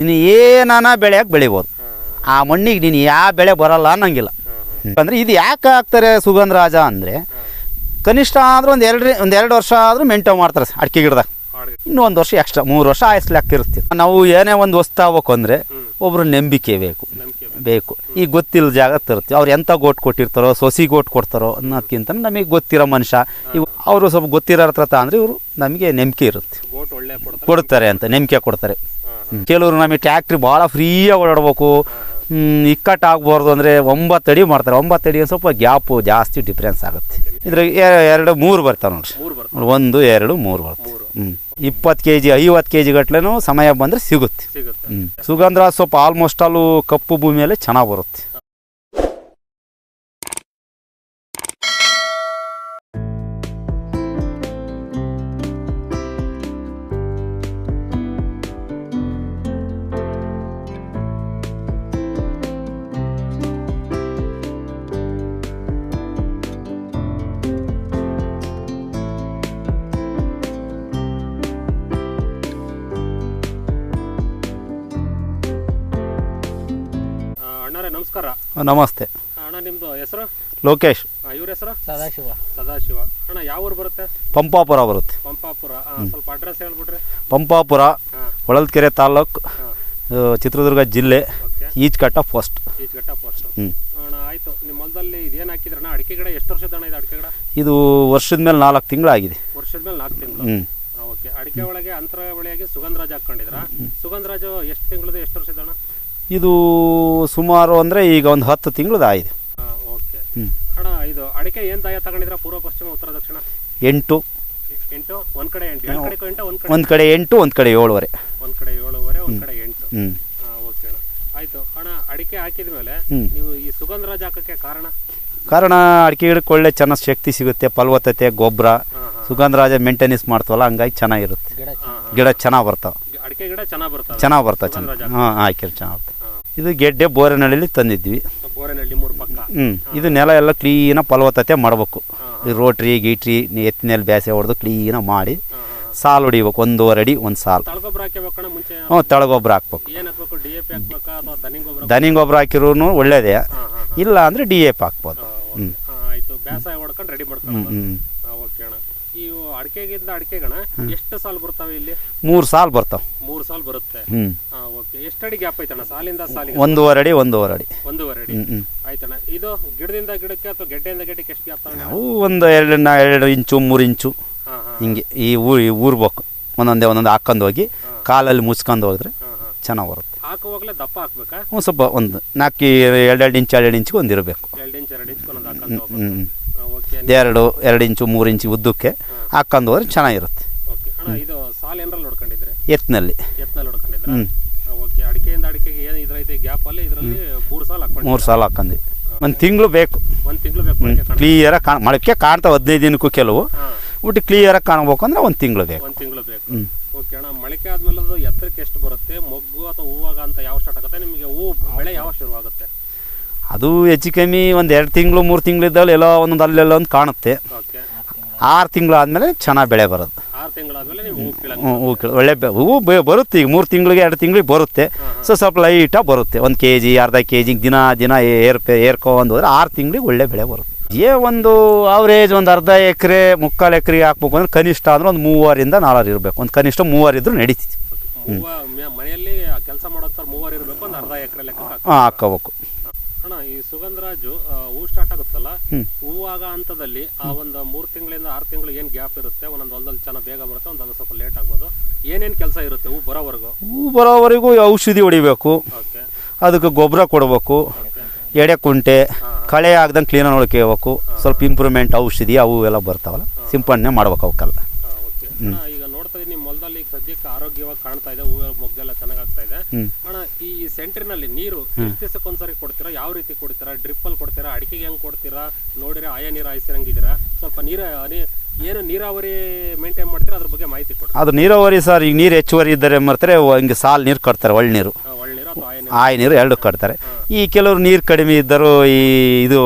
ನೀನು ಏನಾನ ಬೆಳೆಯಕ್ಕೆ ಬೆಳಿಬೋದು. ಆ ಮಣ್ಣಿಗೆ ನೀನು ಯಾವ ಬೆಳೆ ಬರಲ್ಲ ಅನ್ನಂಗಿಲ್ಲ. ಅಂದರೆ ಇದು ಯಾಕೆ ಹಾಕ್ತಾರೆ ಸುಗಂಧ ರಾಜ ಅಂದರೆ ಕನಿಷ್ಠ ಆದರೂ ಒಂದು ಎರಡು ಒಂದು ಎರಡು ವರ್ಷ ಆದರೂ ಮೇಂಟೈನ್ ಮಾಡ್ತಾರೆ ಅಡಿಕೆ ಗಿಡದಾಗ. ಇನ್ನೂ ಒಂದು ವರ್ಷ ಎಕ್ಸ್ಟ್ರಾ, ಮೂರು ವರ್ಷ ಆಯಸ್ ಲೆಕ್ಕ ಇರ್ತೀವಿ ನಾವು ಏನೇ ಒಂದು ವಸ್ತು ಆಗ್ಬೇಕು ಅಂದರೆ ಒಬ್ಬರು ನಂಬಿಕೆ ಬೇಕು. ಬೇಕು. ಈಗ ಗೊತ್ತಿಲ್ಲ ಜಾಗ ತರ್ತೀವಿ ಅವ್ರು ಎಂಥ ಗೋಟ್ ಕೊಟ್ಟಿರ್ತಾರೋ, ಸೊಸಿ ಗೋಟ್ ಕೊಡ್ತಾರೋ ಅನ್ನೋದಕ್ಕಿಂತ ನಮಗೆ ಗೊತ್ತಿರೋ ಮನುಷ್ಯ. ಇವು ಅವರು ಸ್ವಲ್ಪ ಗೊತ್ತಿರೋ ಹತ್ರ ಅಂದರೆ ಇವರು ನಮಗೆ ನಂಬಿಕೆ ಇರುತ್ತೆ. ಕೊಡ್ತಾರೆ ಅಂತ, ನಂಬಿಕೆ ಕೊಡ್ತಾರೆ. ಕೆಲವರು ನಮಗೆ ಟ್ಯಾಕ್ಟ್ರಿ ಭಾಳ ಫ್ರೀಯಾಗಿ ಓಡಾಡ್ಬೇಕು. ಇಕ್ಕಟ್ಟು ಆಗ್ಬಾರ್ದು ಅಂದರೆ ಒಂಬತ್ತು ಅಡಿ ಮಾಡ್ತಾರೆ. ಒಂಬತ್ತು ಅಡಿ ಸ್ವಲ್ಪ ಗ್ಯಾಪು ಜಾಸ್ತಿ ಡಿಫ್ರೆನ್ಸ್ ಆಗುತ್ತೆ. ಇದ್ರಾಗ ಎರಡು ಮೂರು ಬರ್ತಾವೆ ನೋಡ್ರಿ. ಒಂದು ಎರಡು ಮೂರು ಬರ್ತವೆ. ಹ್ಞೂ ಇಪ್ಪತ್ತು ಕೆ ಜಿ ಐವತ್ತು ಕೆ ಜಿ ಗಟ್ಲೆನೂ ಸಮಯ ಬಂದರೆ ಸಿಗುತ್ತೆ. ಸಿಗುತ್ತೆ. ಹ್ಞೂ ಸುಗಂಧ ಸ್ವಲ್ಪ ಆಲ್ಮೋಸ್ಟ್ ಆಲು ಕಪ್ಪು ಭೂಮಿಯಲ್ಲಿ ಚೆನ್ನಾಗಿ ಬರುತ್ತೆ. ನಮಸ್ಕಾರ. ನಮಸ್ತೆ. ಅಣ್ಣ ನಿಮ್ಮದು ಹೆಸರು? ಲೋಕೇಶ್. ಇವ್ರ ಹೆಸರು? ಸದಾಶಿವ. ಸದಾಶಿವ. ಅಣ್ಣ ಯಾವ ಊರು ಬರುತ್ತೆ? ಪಂಪಾಪುರ ಬರುತ್ತೆ. ಪಂಪಾಪುರ. ಸ್ವಲ್ಪ ಅಡ್ರೆಸ್ ಹೇಳ್ಬಿಟ್ರೆ ಪಂಪಾಪುರ ಹೊಳಲ್ಕೆರೆ ತಾಲ್ಲೂಕು ಚಿತ್ರದುರ್ಗ ಜಿಲ್ಲೆ ಓಕೆ. ಈಜ್ಕಟ್ಟ ಫಸ್ಟ್ ಈಜ್ಘಟ್ಟ ಪೋಸ್ಟ್. ಅಣ್ಣ ಆಯ್ತು. ನಿಮ್ಮ ಹೊಲದಲ್ಲಿ ಇದೇನು ಹಾಕಿದ್ರಣ್ಣ ಅಡಿಕೆ ಗಿಡ ಎಷ್ಟು ವರ್ಷದ ಅಣ್ಣ ಇದು ಅಡಿಕೆ ಗಿಡ? ಇದು ವರ್ಷದ ಮೇಲೆ ನಾಲ್ಕು ತಿಂಗಳಾಗಿದೆ. ವರ್ಷದ ಮೇಲೆ ನಾಲ್ಕು ತಿಂಗಳು? ಓಕೆ. ಅಡಿಕೆ ಒಳಗೆ ಅಂತರ ಒಳಗೆ ಸುಗಂಧರಾಜ ಹಾಕೊಂಡಿದ್ರ ಸುಗಂಧರಾಜು ಎಷ್ಟು ತಿಂಗಳದು ಎಷ್ಟು ವರ್ಷದ ಅಣ್ಣ? ಇದು ಸುಮಾರು ಅಂದರೆ ಈಗ ಒಂದು ಹತ್ತು ತಿಂಗಳದಾಗಿದೆ. ಹ್ಞೂ ಅಣ್ಣ ಇದು ಅಡಿಕೆ ಏನು ದಾಯ ತಗೊಂಡಿದ್ರ ಪೂರ್ವ ಪಶ್ಚಿಮ ಉತ್ತರ ದಕ್ಷಿಣ? ಎಂಟು. ಎಂಟು ಒಂದ್ ಕಡೆ ಎಂಟು. ಎರಡು ಕಡೆ ಎಂಟು ಒಂದ್ ಕಡೆ? ಒಂದು ಕಡೆ ಎಂಟು ಒಂದು ಕಡೆ ಏಳುವರೆ. ಒಂದು ಕಡೆ ಏಳುವರೆ ಒಂದು ಕಡೆ ಎಂಟು. ಹ್ಞೂ ಓಕೆ ಅಣ್ಣ. ಆಯ್ತು. ಅಣ್ಣ ಅಡಿಕೆ ಹಾಕಿದ ಮೇಲೆ ನೀವು ಈ ಸುಗಂಧರಾಜ ಹಾಕಕ್ಕೆ ಕಾರಣ? ಕಾರಣ ಅಡಿಕೆ ಗಿಡಕ್ಕೆ ಒಳ್ಳೆ ಚೆನ್ನಾಗಿ ಶಕ್ತಿ ಸಿಗುತ್ತೆ ಫಲವತ್ತತೆ ಗೊಬ್ಬರ. ಸುಗಂಧರಾಜ ಮೇಂಟೆನೆನ್ಸ್ ಮಾಡ್ತವಲ್ಲ ಹಂಗಾಗಿ ಚೆನ್ನಾಗಿರುತ್ತೆ. ಗಿಡ ಚೆನ್ನಾಗಿ ಬರ್ತಾವೆ. ಅಡಿಕೆ ಗಿಡ ಚೆನ್ನಾಗಿ ಬರ್ತವೆ. ಚೆನ್ನಾಗಿ ಬರ್ತಾವೆ ಚೆನ್ನಾಗಿ. ಹಾಂ ಹಾಕಿರಿ ಚೆನ್ನಾಗಿ ಇದು ಗೆಡ್ಡೆ ಬೋರೆನಹಳ್ಳಿ ತಂದಿದ್ವಿ ಹ್ಞೂ ಇದು ನೆಲ ಎಲ್ಲ ಕ್ಲೀನಾಗಿ ಫಲವತ್ತತೆ ಮಾಡಬೇಕು. ಈ ರೋಟ್ರಿ ಗೀಟ್ರಿ ಎತ್ತಿನಲ್ಲಿ ಬ್ಯಾಸೆ ಹೊಡೆದು ಕ್ಲೀನಾಗಿ ಮಾಡಿ. ಸಾಲು ಹೊಡಿಬೇಕು ಒಂದೂವರೆ ಅಡಿ ಒಂದು ಸಾಲು. ಹ್ಞೂ ತಳಗೊಬ್ಬರ ಹಾಕ್ಬೇಕು. ಎ ಪಿ ದನಿ ಗೊಬ್ಬರ ಹಾಕಿರೂ ಒಳ್ಳೇದೇ. ಇಲ್ಲ ಅಂದರೆ ಡಿ ಎಫ್ ಹಾಕ್ಬೋದು. ಹಾ, ಹ್ಞೂ ಹ್ಞೂ ಹ್ಞೂ ಇವು ಅಡಿಕೆಗಿಂದ ಅಡಿಕೆಗಣ ಎಷ್ಟು ಸಾಲ್ ಬರ್ತವೆ ಇಲ್ಲಿ? ಮೂರು ಸಾಲು ಬರ್ತಾವೆ. ಮೂರು ಸಾಲ್ ಬರುತ್ತೆ. ಹ್ಞೂ ಹಾಂ ಓಕೆ. ಅಡಿ ಗ್ಯಾಪ್ ಐತಣ್ಣ? ಸಾಲಿಂದ ಸಾಲಿಗೆ? ಒಂದೂವರೆ ಅಡಿ ಒಂದೂವರೆ ಅಡಿ. ಒಂದೂವರೆ ಅಡಿ. ಹ್ಞೂ ಹ್ಞೂ ಆಯ್ತಣ್ಣ. ಇದು ಗಿಡದಿಂದ ಗಿಡಕ್ಕೆ ಅಥವಾ ಗೆಡ್ಡೆಯಿಂದ ಗೆಡ್ಡೆಗೆ ಎಷ್ಟು ಗ್ಯಾಪ್ ನಾವು ಒಂದು ಎರಡು ಎರಡು ಇಂಚು ಮೂರು ಇಂಚು. ಹಿಂಗೆ ಈ ಊರು ಈ ಊರ್ಬೇಕು. ಒಂದೊಂದೇ ಒಂದೊಂದು ಹಾಕ್ಕೊಂಡು ಹೋಗಿ ಕಾಲಲ್ಲಿ ಮುಚ್ಕೊಂಡು ಹೋದ್ರೆ ಚೆನ್ನಾಗಿ ಬರುತ್ತೆ. ಹಾಕುವಾಗಲೇ ದಪ್ಪ ಹಾಕ್ಬೇಕಾ ಹ್ಞೂ ಸ್ವಲ್ಪ ಒಂದು ನಾಲ್ಕು ಎರಡೆರಡು ಇಂಚು ಎರಡೆರಡು ಇಂಚಿಗೆ ಒಂದು ಇರಬೇಕು ಎರಡು ಇಂಚು ಎರಡು ಇಂಚ್ ಹ್ಞೂ ಓಕೆ ಎರಡು ಎರಡು ಇಂಚು ಮೂರು ಇಂಚು ಉದ್ದಕ್ಕೆ ಹಾಕೊಂಡು ಹೋದ್ರೆ ಚೆನ್ನಾಗಿರುತ್ತೆ. ಓಕೆ. ಅಣ್ಣ ಇದು ಸಾಲ್ ಏನ್ರಲ್ಲಿ ನೋಡ್ಕೊಂಡಿದ್ರಿ ಎತ್ತಿನಲ್ಲಿ ಎತ್ನಲ್ಲಿ ನೋಡ್ಕೊಂಡಿದ್ರ ಹ್ಞೂ ಓಕೆ. ಅಡಿಕೆಯಿಂದ ಅಡಿಕೆಗೆ ಏನು ಇದ್ರೈತೆ ಗ್ಯಾಪ್ ಅಲ್ಲಿ? ಇದರಲ್ಲಿ ಮೂರು ಸಾಲ್ ಹಾಕೊಂಡು ಮೂರು ಸಾಲ ಹಾಕೊಂಡಿ ಒಂದು ತಿಂಗಳು ಬೇಕು. ಒಂದು ತಿಂಗಳು ಬೇಕು ಮೊಳಕೆ ಕಾಣ ಕ್ಲಿಯರಾಗಿ ಕಾಣ ಮೊಳಕೆ ಕಾಣ್ತಾವೆ ಹದಿನೈದು ದಿನಕ್ಕೂ ಕೆಲವು. ಒಟ್ಟು ಕ್ಲಿಯರ್ ಕ್ಲಿಯರಾಗಿ ಕಾಣಬೇಕು ಅಂದ್ರೆ ಒಂದು ತಿಂಗಳು ಬೇಕು. ಒಂದು ತಿಂಗಳು ಬೇಕು. ಹ್ಞೂ ಓಕೆ ಅಣ್ಣ ಮೊಳಕೆ ಆದ್ಮೇಲೆ ಅದು ಎತ್ತರಕ್ಕೆ ಎಷ್ಟು ಬರುತ್ತೆ? ಮೊಗ್ಗು ಅಥವಾ ಹೂವಾಗ ಅಂತ ಯಾವ ಸ್ಟಾರ್ಟ್ ಆಗುತ್ತೆ? ನಿಮಗೆ ಹೂವು ಬೆಳೆ ಯಾವ ಶುರು ಆಗುತ್ತೆ ಅದು ಹೆಚ್ಚು ಕಮ್ಮಿ ಒಂದು ಎರಡು ತಿಂಗಳು ಮೂರು ತಿಂಗಳಿದ್ದಲ್ಲಿ ಎಲ್ಲೋ ಒಂದೊಂದು ಅಲ್ಲೆಲ್ಲ ಒಂದು ಕಾಣುತ್ತೆ. ಆರು ತಿಂಗಳು ಆದಮೇಲೆ ಚೆನ್ನಾಗಿ ಬೆಳೆ ಬರುತ್ತೆ ಹೂ ಕೀಳು- ಒಳ್ಳೆ ಹೂವು ಬರುತ್ತೆ. ಈಗ ಮೂರು ತಿಂಗಳಿಗೆ ಎರಡು ತಿಂಗಳಿಗೆ ಬರುತ್ತೆ. ಸೊ ಸ್ವಲ್ಪ ಲೈಟಾಗಿ ಬರುತ್ತೆ. ಒಂದು ಕೆ ಜಿ ಅರ್ಧ ಕೆ ಜಿಗೆ ದಿನ ದಿನ ಏರ್ ಏರ್ಕೊಂಡು ಹೋದ್ರೆ ಆರು ತಿಂಗಳಿಗೆ ಒಳ್ಳೆ ಬೆಳೆ ಬರುತ್ತೆ. ಏ ಒಂದು ಅವರೇಜ್ ಒಂದು ಅರ್ಧ ಎಕರೆ ಮುಕ್ಕಾಲು ಎಕರೆಗೆ ಹಾಕ್ಬೇಕು ಅಂದ್ರೆ ಕನಿಷ್ಠ ಅಂದ್ರೆ ಒಂದು ಮೂವರಿಂದ ನಾಲ್ಕು ಇರಬೇಕು. ಒಂದು ಕನಿಷ್ಠ ಮೂವರು ಇದ್ರು ನಡೀತಿತ್ತು ಹ್ಞೂ ಮನೆಯಲ್ಲಿ ಕೆಲಸ ಮಾಡೋ ಮೂವರು ಇರಬೇಕು ಒಂದು ಅರ್ಧ ಎಕರೆ ಲೆಕ್ಕ ಹಾಕಿ ಹಾಂ ಹಾಕೋಬೇಕು ಅಣ್ಣ ಈ ಸುಗಂಧರಾಜು ಹೂ ಹೂವು ಸ್ಟಾರ್ಟ್ ಆಗುತ್ತಲ್ಲ? ಹೂ ಹೂವಾಗ ಹಂತದಲ್ಲಿ ಆ ಒಂದು ಮೂರು ತಿಂಗಳಿಂದ ಆರು ತಿಂಗಳು ಏನು ಗ್ಯಾಪ್ ಇರುತ್ತೆ? ಒಂದೊಂದು ಹೊಲದಲ್ಲಿ ಚೆನ್ನಾಗಿ ಬೇಗ ಬರುತ್ತೆ ಒಂದೊಂದು ಸ್ವಲ್ಪ ಲೇಟ್ ಆಗ್ಬೋದು. ಏನೇನು ಕೆಲಸ ಇರುತ್ತೆ ಹೂ ಬರೋವರೆಗೂ? ಹೂ ಬರೋವರೆಗೂ ಔಷಧಿ ಹೊಡಿಬೇಕು. ಓಕೆ. ಅದಕ್ಕೆ ಗೊಬ್ಬರ ಕೊಡಬೇಕು. ಎಡೆ ಕುಂಟೆ ಕಳೆ ಆಗ್ದಂಗೆ ಕ್ಲೀನಾಗಿ ನೋಡ್ಕೋಬೇಕು. ಸ್ವಲ್ಪ ಇಂಪ್ರೂವ್ಮೆಂಟ್ ಔಷಧಿ ಅವು ಎಲ್ಲ ಬರ್ತಾವಲ್ಲ? ಸಿಂಪಡಣೆ ಮಾಡ್ಬೇಕು ಅವಕ್ಕೆಲ್ಲ. ಈಗ ನೋಡ್ತಾ ಇದ್ದೀನಿ ನಿಮ್ಮ ಹೊಲದಲ್ಲಿ ಈಗ ಸದ್ಯಕ್ಕೆ ಆರೋಗ್ಯವಾಗಿ ಕಾಣ್ತಾ ಇದೆ ಹೂವು ಮೊಗ್ಗೆಲ್ಲ ಚೆನ್ನಾಗಿ ಆಗ್ತಾ ಇದೆ. ಈ ಸೆಂಟ್ರಿನಲ್ಲಿ ನೀರು ಎಷ್ಟು ದಿವಸಕ್ಕೆ ಕೊಡ್ತೀರಾ? ಯಾವ ರೀತಿ ಕೊಡ್ತೀರಾ? ಡ್ರಿಪ್ ಅಲ್ಲಿ ಕೊಡ್ತೀರಾ? ಅಡಿಕೆಗೆ ಹೆಂಗ್ ಕೊಡ್ತೀರಾ? ನೋಡಿದ್ರೆ ಆಯಾ ನೀರು ಹಾಯಿಸಿರಂಗಿದ್ದೀರಾ? ಸ್ವಲ್ಪ ನೀರ ಏನು ನೀರಾವರಿ ಮೇಂಟೈನ್ ಮಾಡ್ತೀರಾ? ಅದ್ರ ಬಗ್ಗೆ ಮಾಹಿತಿ ಕೊಡಿ ಅದು ನೀರಾವರಿ ಸರ್ ಈಗ ನೀರು ಹೆಚ್ಚುವರಿ ಇದ್ದರೆ ಮಾಡ್ತಾರೆ ಹಿಂಗೆ ಸಾಲ್ ನೀರು ಕಟ್ತಾರೆ ಒಳ್ಳೆ ನೀರು. ಆಯ ನೀರು? ಎರಡು ಕಟ್ತಾರೆ. ಈ ಕೆಲವರು ನೀರು ಕಡಿಮೆ ಇದ್ದರು ಈ ಇದು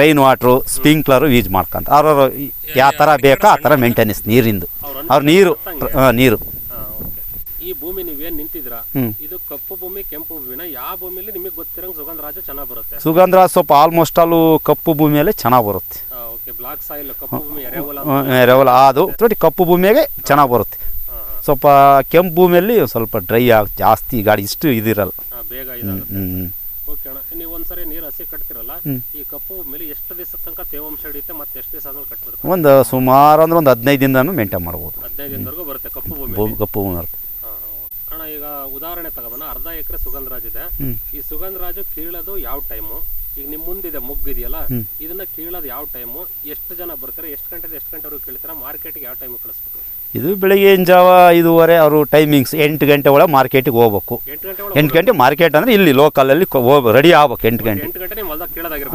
ರೈನ್ ವಾಟ್ರು ಸ್ಪ್ರಿಂಕ್ಲರು ಯೂಸ್ ಮಾಡ್ಕೊಂತ. ಅವ್ರವ್ರು ಯಾವ ಥರ ಬೇಕೋ ಆ ಥರ ಮೇಂಟೆನೆನ್ಸ್ ನೀರಿಂದು. ಅವ್ರ ನೀರು ನೀರು. ಈ ಭೂಮಿ ನೀವೇನ್ ನಿಂತಿದ್ರ. ಇದು ಕಪ್ಪು ಭೂಮಿ ಕೆಂಪು ಭೂಮಿನ? ಯಾವ ಭೂಮಿಲಿ ನಿಮಗೆ ಗೊತ್ತಿರಂಗ್ ಸುಗಂಧರಾಜ ಚೆನ್ನಾಗಿ ಬರುತ್ತೆ? ಸುಗಂಧ ಸ್ವಲ್ಪ ಆಲ್ಮೋಸ್ಟ್ ಅಲ್ಲೂ ಕಪ್ಪು ಭೂಮಿಯಲ್ಲಿ ಚೆನ್ನಾಗಿ ಬರುತ್ತೆ. ಓಕೆ ಬ್ಲಾಕ್ ಸಾಯಿಲ್ ಕಪ್ಪು ಭೂಮಿ ಎರೆಹುಲ ರೆವಲ್ ಅದು. ನೋಡಿ ಕಪ್ಪು ಭೂಮಿಯಾಗೆ ಚೆನ್ನಾಗಿ ಬರುತ್ತೆ. ಸ್ವಲ್ಪ ಕೆಂಪು ಭೂಮಿಯಲ್ಲಿ ಸ್ವಲ್ಪ ಡ್ರೈ ಆಗಿ ಜಾಸ್ತಿ ಗಾಡಿ ಇಷ್ಟು ಇದಿರಲ್ಲ. ಬೇಗ ಓಕೆ ಅಣ್ಣ ನೀವು ಒಂದ್ಸರಿ ನೀರು ಹಸಿ ಕಟ್ತಿರಲ್ಲ ಈ ಕಪ್ಪು ಮೇಲೆ ಎಷ್ಟು ದಿವಸದ ತನಕ ತೇವಾಂಶ ಹಿಡಿಯುತ್ತೆ ಮತ್ತೆ ಎಷ್ಟು ದಿವಸ ಆದ್ಮೇಲೆ ಕಟ್ಬಿಡುತ್ತೆ ಒಂದು ಸುಮಾರು ಅಂದ್ರೆ ಒಂದು ಹದಿನೈದು ದಿನನೂ ಮೇಂಟೈನ್ ಮಾಡ್ಬೋದು. ಹದಿನೈದು ದಿನದವರೆಗೂ ಬರುತ್ತೆ ಕಪ್ಪು ಭೂಮಿ ಕಪ್ಪು ಭೂಮಿ. ಅಣ್ಣ ಈಗ ಉದಾಹರಣೆ ತಗೋಬನ ಅರ್ಧ ಎಕರೆ ಸುಗಂಧರಾಜ್ ಇದೆ. ಈ ಸುಗಂಧರಾಜು ಕೀಳೋದು ಯಾವ ಟೈಮು ಈಗ ನಿಮ್ಮ ಮುಂದಿದೆ ಮೊಗ್ಗು ಇದೆಯಲ್ಲ ಹ್ಮ್. ಇದನ್ನ ಕೀಳೋದು ಯಾವ ಟೈಮು ಎಷ್ಟು ಜನ ಬರ್ತಾರೆ ಎಷ್ಟು ಗಂಟೆ ಎಷ್ಟು ಗಂಟೆವರೆಗೂ ಕೀಳ್ತಾರೆ? ಮಾರ್ಕೆಟ್ಗೆ ಯಾವ ಟೈಮ್ ಕಳಿಸ್ಬೇಕು? ಇದು ಬೆಳಗ್ಗೆ ಜಾವ ಐದುವರೆ ಅವರು ಟೈಮಿಂಗ್ಸ್ ಎಂಟು ಗಂಟೆ ಒಳಗೆ ಮಾರ್ಕೆಟಿಗೆ ಹೋಗ್ಬೇಕು. ಎಂಟು ಗಂಟೆ ಮಾರ್ಕೆಟ್ ಅಂದರೆ ಇಲ್ಲಿ ಲೋಕಲಲ್ಲಿ ರೆಡಿ ಆಗ್ಬೇಕು ಎಂಟು ಗಂಟೆ.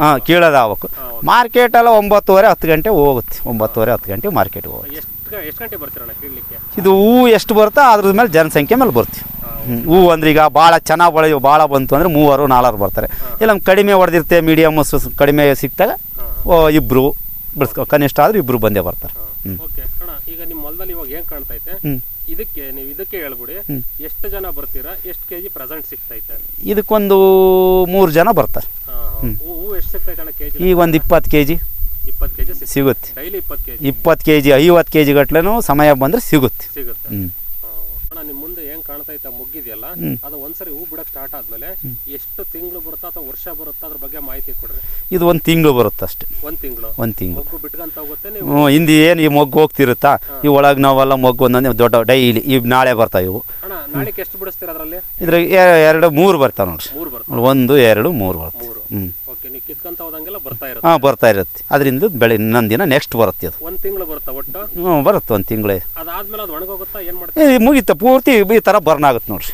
ಹಾಂ ಕೀಳೋದಾಗಬೇಕು. ಕೀಳೋದು ಮಾರ್ಕೆಟ್ ಎಲ್ಲ ಒಂಬತ್ತುವರೆ ಹತ್ತು ಗಂಟೆ ಹೋಗುತ್ತೆ. ಒಂಬತ್ತುವರೆ ಹತ್ತು ಗಂಟೆ ಮಾರ್ಕೆಟ್ಗೆ ಹೋಗುತ್ತೆ. ಎಷ್ಟು ಗಂಟೆ ಬರ್ತೀರಣ್ಣ ಕೀಳ್ಲಿಕ್ಕೆ ಇದು ಹೂವು ಎಷ್ಟು ಬರುತ್ತೋ ಅದ್ರ ಮೇಲೆ ಜನಸಂಖ್ಯೆ ಮೇಲೆ ಬರ್ತೀವಿ. ಹೂ ಹೂವು ಅಂದ್ರೆ ಈಗ ಭಾಳ ಚೆನ್ನಾಗಿ ಬೆಳೆಯೋ ಭಾಳ ಬಂತು ಅಂದರೆ ಮೂವರು ನಾಲ್ವರು ಬರ್ತಾರೆ. ಇಲ್ಲ ನಮ್ಮ ಕಡಿಮೆ ಹೊಡೆದಿರುತ್ತೆ ಮೀಡಿಯಮ್ ಕಡಿಮೆ ಸಿಕ್ತಾಗ ಇಬ್ರು ಬಿಡ್ಸ್ಕೊ ಕನಿಷ್ಠ ಆದ್ರೆ ಇಬ್ರು ಬಂದೇ ಬರ್ತಾರೆ. ಓಕೆ ಅಣ್ಣ ಈಗ ನಿಮ್ಮ ಹೊಲದಲ್ಲಿ ಇವಾಗ ಏನು ಕಾಣ್ತೈತೆ? ಇದಕ್ಕೆ ನೀವು ಇದಕ್ಕೆ ಹೇಳ್ಬಿಡಿ. ಎಷ್ಟು ಜನ ಬರ್ತೀರಾ? ಎಷ್ಟು ಕೆಜಿ ಪ್ರೆಸೆಂಟ್ ಸಿಗ್ತೈತೆ ಇದಕ್ಕೊಂದು ಮೂರು ಜನ ಬರ್ತಾರೆ. ಹಾ, ಹಾ. ಹೂ ಹೂ ಎಷ್ಟು ಸಿಗ್ತೈತೆ ಅಣ್ಣ ಕೆಜಿ? ಈಗ ಒಂದು ಇಪ್ಪತ್ತು ಕೆ ಜಿ ಇಪ್ಪತ್ತು ಕೆಜಿ ಸಿಗುತ್ತೆ. ಸಿಗುತ್ತೆ. ಡೈಲಿ ಇಪ್ಪತ್ತು ಕೆಜಿ. ಇಪ್ಪತ್ತು ಕೆ ಜಿ ಐವತ್ತು ಕೆ ಜಿ ಗಟ್ಲೆನೂ ಸಮಯ ಬಂದರೆ ಸಿಗುತ್ತೆ. ಸಿಗುತ್ತೆ. ಹ್ಞೂ. ಅಣ್ಣ ನಿಮ್ ಮುಂದೆ ಏನ್ ಕಾಣ್ತೈತೆ ಮುಗ್ಗಿದೆಯಲ್ಲ? ಹ್ಮ್. ಅದು ಒಂದ್ಸರಿ ಹೂ ಬಿಡಕ್ ಸ್ಟಾರ್ಟ್ ಆದ್ಮೇಲೆ ಎಷ್ಟು ತಿಂಗಳು ಬರುತ್ತಾ ಅಥವಾ ವರ್ಷ ಬರುತ್ತಾ ಅದ್ರ ಬಗ್ಗೆ ಮಾಹಿತಿ ಕೊಡ್ರಿ. ಇದು ಒಂದ್ ತಿಂಗಳು ಬರುತ್ತೆ ಅಷ್ಟೇ. ಒಂದ್ ತಿಂಗಳು? ಒಂದ್ ತಿಂಗಳು. ಮೊಗ್ಗು ಬಿಟ್ಕಂತ ಹೋಗುತ್ತೆ ನೀವು? ಹಿಂದಿ ಏನು ಈ ಮೊಗ್ಗು ಹೋಗ್ತಿರುತ್ತಾ? ಈ ಒಳಗೆ ನಾವೆಲ್ಲ ಮೊಗ್ಗು ಒಂದೊಂದು ದೊಡ್ಡ ಡೈಲಿ ಈ ನಾಳೆ ಬರ್ತಾ ಇವು. ಅಣ್ಣ ನಾಳೆಗೆ ಎಷ್ಟು ಬಿಡಿಸ್ತೀರ ಅದ್ರಲ್ಲಿ? ಇದ್ರಾಗ ಎ- ಎರಡು ಮೂರು ಬರ್ತಾವ ನೋಡ್ರಿ. ಮೂರು ಬರುತ್ತೆ ಒಂದು ಎರಡು ಮೂರು ಬರ್ತಾವ. ಮೂರು. ಕಿತ್ಕೊಂತ ಹೋದಂಗೆಲ್ಲ ಬರ್ತಾ ಇರುತ್ತೆ. ಹಾಂ ಬರ್ತಾ ಇರುತ್ತೆ. ಅದರಿಂದ ಬೆಳೆ ಇನ್ನೊಂದಿನ ದಿನ ನೆಕ್ಸ್ಟ್ ಬರುತ್ತೆ ಅದು. ಒಂದ್ ತಿಂಗಳು ಬರುತ್ತಾ ಒಟ್ಟು? ಹ್ಞೂ ಬರುತ್ತೆ ಒಂದು ತಿಂಗಳೇ. ಅದಾದ್ಮೇಲೆ ಅದು ಒಣಗೋಗುತ್ತಾ ಏನ್ ಮಾಡ್ತೀವಿ ಮುಗೀತ. ಪೂರ್ತಿ ಈ ಥರ ಬರ್ನ್ ಆಗುತ್ತೆ ನೋಡ್ರಿ.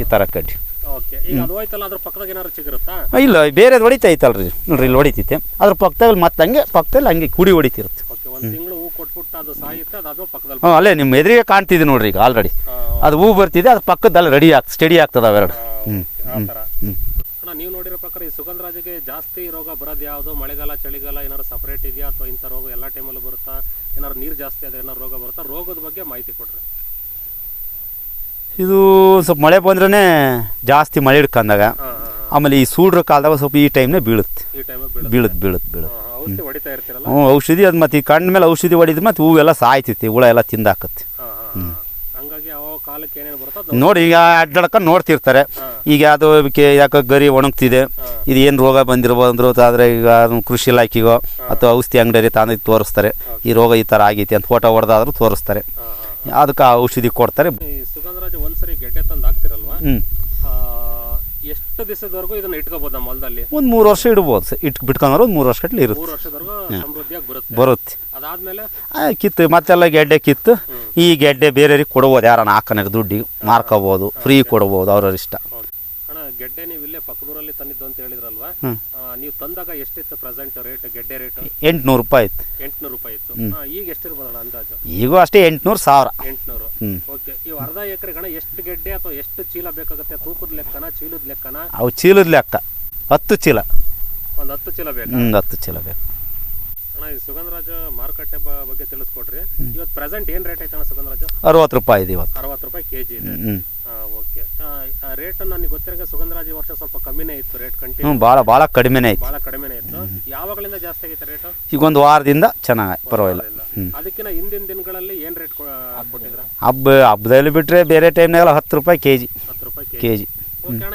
ಈ ಥರ ಕಡ್ಡಿ. ಓಕೆ. ಈಗ ಅದು ಹೋಯ್ತಲ್ಲ ಅದ್ರ ಪಕ್ಕದಾಗ ಏನಾದ್ರು ಚಿಗುರುತ್ತಾ? ಆ, ಇಲ್ಲ ಬೇರೆದು ಹೊಡಿತೈತಲ್ರಿ. ನೋಡ್ರಿ ಇಲ್ಲಿ ಹೊಡಿತೈತೆ. ಅದ್ರ ಪಕ್ಕದಲ್ಲಿ ಮತ್ತೆ ಹಂಗೆ ಪಕ್ಕದಲ್ಲಿ ಹಂಗೆ ಕುಡಿ ಹೊಡಿತಿರುತ್ತೆ. ಓಕೆ ಒಂದ್ ತಿಂಗಳು ಹೂ ಕೊಟ್ಬಿಟ್ಟು ಅದು ಸಾಯುತ್ತೆ ಅದಾದ್ಮೇಲೆ ಪಕ್ಕದಲ್ಲಿ ಹ್ಞೂ ಅಲ್ಲೇ ನಿಮ್ಮ ಎದುರಿಗೆ ಕಾಣ್ತಿದೆ ನೋಡ್ರಿ ಈಗ ಆಲ್ರೆಡಿ ಅದು ಹೂ ಬರ್ತಿದೆ ಅದು ಪಕ್ಕದಲ್ಲಿ ರೆಡಿ ಆಗ್ತದೆ ಸ್ಟಡಿ ಆಗ್ತದೆ ಅವೆರಡು. ಹ್ಞೂ ಹ್ಞೂ ಅಣ್ಣ ನೀವು ನೋಡಿರೋ ಪ್ರಕಾರ ಈ ಸುಗಂಧರಾಜಿಗೆ ಜಾಸ್ತಿ ರೋಗ ಬರೋದು ಯಾವುದು? ಮಳೆಗಾಲ ಚಳಿಗಾಲ ಏನಾದ್ರು ಸಪ್ರೇಟ್ ಇದೆಯಾ? ಅಥವಾ ಇಂಥ ರೋಗ ಎಲ್ಲ ಟೈಮಲ್ಲೂ ಬರುತ್ತಾ? ಏನಾದ್ರು ನೀರು ಜಾಸ್ತಿ ಆದರೆ ಏನಾದ್ರು ರೋಗ ಬರುತ್ತಾ? ರೋಗದ ಬಗ್ಗೆ ಮಾಹಿತಿ ಕೊಡ್ರಿ. ಇದು ಸ್ವಲ್ಪ ಮಳೆ ಬಂದ್ರೇ ಜಾಸ್ತಿ ಮಳೆ ಹಿಡ್ಕೊಂಡಾಗ. ಆಮೇಲೆ ಈ ಸೂಡ್ರ ಕಾಲದಾಗ ಸ್ವಲ್ಪ ಈ ಟೈಮ್ನೇ ಬೀಳುತ್ತೆ. ಈ ಟೈಮ್ ಬೀಳುತ್ತೆ. ಬೀಳುತ್ತೆ ಬೀಳುತ್ತೆ ಹ್ಞೂ ಔಷಧಿ ಅದು ಮತ್ತೆ ಈ ಕಣ್ಣ ಮೇಲೆ ಔಷಧಿ ಹೊಡಿದ್ರೆ ಮತ್ತೆ ಹೂವೆಲ್ಲ ಸಾಯ್ತೈತಿ ಹುಳ ಎಲ್ಲ ತಿಂದಾಕತ್ತೆ. ಹಾಂ ನೋಡಿ ಈಗ ಅಡ್ಡಾಡ್ಕೊಂಡು ನೋಡ್ತಿರ್ತಾರೆ. ಈಗ ಅದು ಅದಕ್ಕೆ ಯಾಕೆ ಗರಿ ಒಣಗ್ತಿದೆ. ಇದು ಏನು ರೋಗ ಬಂದಿರ್ಬೋದು ಆದರೆ ಈಗ ಕೃಷಿ ಇಲಾಖೆಗೋ ಅಥವಾ ಔಷಧಿ ಅಂಗಡಿ ತಾನೇ ತೋರಿಸ್ತಾರೆ. ಈ ರೋಗ ಈ ಥರ ಆಗೈತಿ ಅಂತ ಫೋಟೋ ಹೊಡೆದಾದ್ರೂ ತೋರಿಸ್ತಾರೆ. ಅದಕ್ಕೆ ಆ ಔಷಧಿ ಕೊಡ್ತಾರೆ. ಸುಗಂಧರಾಜ ಒಂದ್ಸರಿ ಗೆಡ್ಡೆ ತಂದು ಹಾಕ್ತಿರಲ್ವಾ? ಎಷ್ಟು ದಿವಸದವರೆಗೂ ಇದನ್ನ ಇಟ್ಕೋಬಹುದು ನಮ್ಮ ಹೊಲದಲ್ಲಿ? ಒಂದು ಮೂರು ವರ್ಷ ಇಡ್ಬೋದು. ಇಟ್ ಬಿಟ್ಕೊಂಡ್ರೆ ಒಂದು ಮೂರು ವರ್ಷ ಕಟ್ಲಿ ಇರುತ್ತೆ. ಮೂರು ವರ್ಷದವರೆಗೂ ಸಮೃದ್ಧಿಯಾಗಿ ಬರುತ್ತೆ. ಬರುತ್ತೆ. ಅದಾದ್ಮೇಲೆ? ಆ, ಕಿತ್ತು ಮತ್ತೆಲ್ಲ ಗೆಡ್ಡೆ ಕಿತ್ತು. ಈ ಗೆಡ್ಡೆ ಬೇರೆಯವ್ರಿಗೆ ಕೊಡ್ಬೋದು. ಯಾರನ್ನ ಹಾಕೋಣ ದುಡ್ಡಿಗೆ ಮಾರ್ಕೋಬೋದು ಫ್ರೀ ಕೊಡ್ಬೋದು ಅವ್ರವ್ರ ಇಷ್ಟ. ಅಣ್ಣ ಗೆಡ್ಡೆ ನೀವು ಇಲ್ಲೇ ಪಕ್ಕದೂರಲ್ಲಿ ತಂದಿದ್ದು ಅಂತ ಹೇಳಿದ್ರಲ್ವಾ? ಹ್ಮ್. ಆ, ನೀವು ತಂದಾಗ ಎಷ್ಟಿತ್ತು ಪ್ರೆಸೆಂಟ್ ರೇಟ್ ಗೆಡ್ಡೆ ರೇಟ್ ಎಂಟುನೂರು ರೂಪಾಯಿ ಇತ್ತು ಎಂಟ್ನೂರು ರೂಪಾಯಿ ಇತ್ತು ಆ, ಈಗ ಎಷ್ಟಿರ್ಬೋದಣ್ಣ ಅಂದಾಜು? ಈಗೂ ಅಷ್ಟೇ ಎಂಟುನೂರು ಸಾವಿರ. ಎಂಟ್ನೂರು. ಓಕೆ ಈ ಅರ್ಧ ಎಕರೆ ಗಣ ಎಷ್ಟು ಗೆಡ್ಡೆ ಅಥವಾ ಎಷ್ಟು ಚೀಲ ಬೇಕಾಗುತ್ತೆ? ತೂಕದ ಲೆಕ್ಕನ ಚೀಲದ ಲೆಕ್ಕನ? ಅವು ಚೀಲದ ಲೆಕ್ಕ. ಹತ್ತು ಚೀಲ. ಒಂದು ಹತ್ತು ಚೀಲ ಬೇಕಾ? ಹ್ಞೂ ಹತ್ತು ಚೀಲ ಬೇಕು. ಅಣ್ಣ ಈ ಸುಗಂಧರಾಜ ಮಾರುಕಟ್ಟೆ ಬ- ಬಗ್ಗೆ ತಿಳಿಸ್ಕೊಡ್ರಿ. ಇವತ್ತು ಪ್ರೆಸೆಂಟ್ ಏನು ರೇಟ್ ಐತಣ್ಣ ಸುಗಂಧರಾಜ? ಅರವತ್ತು ರೂಪಾಯಿ ಇದೆ ಇವತ್ತು. ಅರವತ್ತು ರೂಪಾಯಿ ಕೆ ಜಿ ಇದೆ ಹ್ಞೂ ಓಕೆ ರೇಟ್ ನನಗೆ ಗೊತ್ತಿರೋ ಸುಗಂಧರಾಜ ವರ್ಷ ಸ್ವಲ್ಪ ಕಮ್ಮಿನೇ ಇತ್ತು ರೇಟ್ ಹ್ಞೂ ಕಂಟಿನ್ಯೂ ಭಾಳ ಭಾಳ ಕಡಿಮೆನೇ ಇತ್ತು. ಭಾಳ ಕಡಿಮೆನೇ ಇತ್ತು. ಯಾವಾಗಲಿಂದ ಜಾಸ್ತಿ ಆಗೈತೆ ರೇಟ್ ಈಗ ಒಂದು ವಾರದಿಂದ ಚೆನ್ನಾಗಿ ಪರವಾಗಿಲ್ಲ. ಹ್ಞೂ ಅದಕ್ಕಿಂತ ಹಿಂದಿನ ದಿನಗಳಲ್ಲಿ ಏನು ರೇಟ್ ಕೊಟ್ಟಿದ್ರ ಹಬ್ಬ ಹಬ್ಬದಲ್ಲಿ ಬಿಟ್ಟರೆ ಬೇರೆ ಟೈಮ್ನಾಗೆಲ್ಲ ಹತ್ತು ರೂಪಾಯಿ ಕೆ ಜಿ ಹತ್ತು ರೂಪಾಯಿ ಕೆ ಜಿ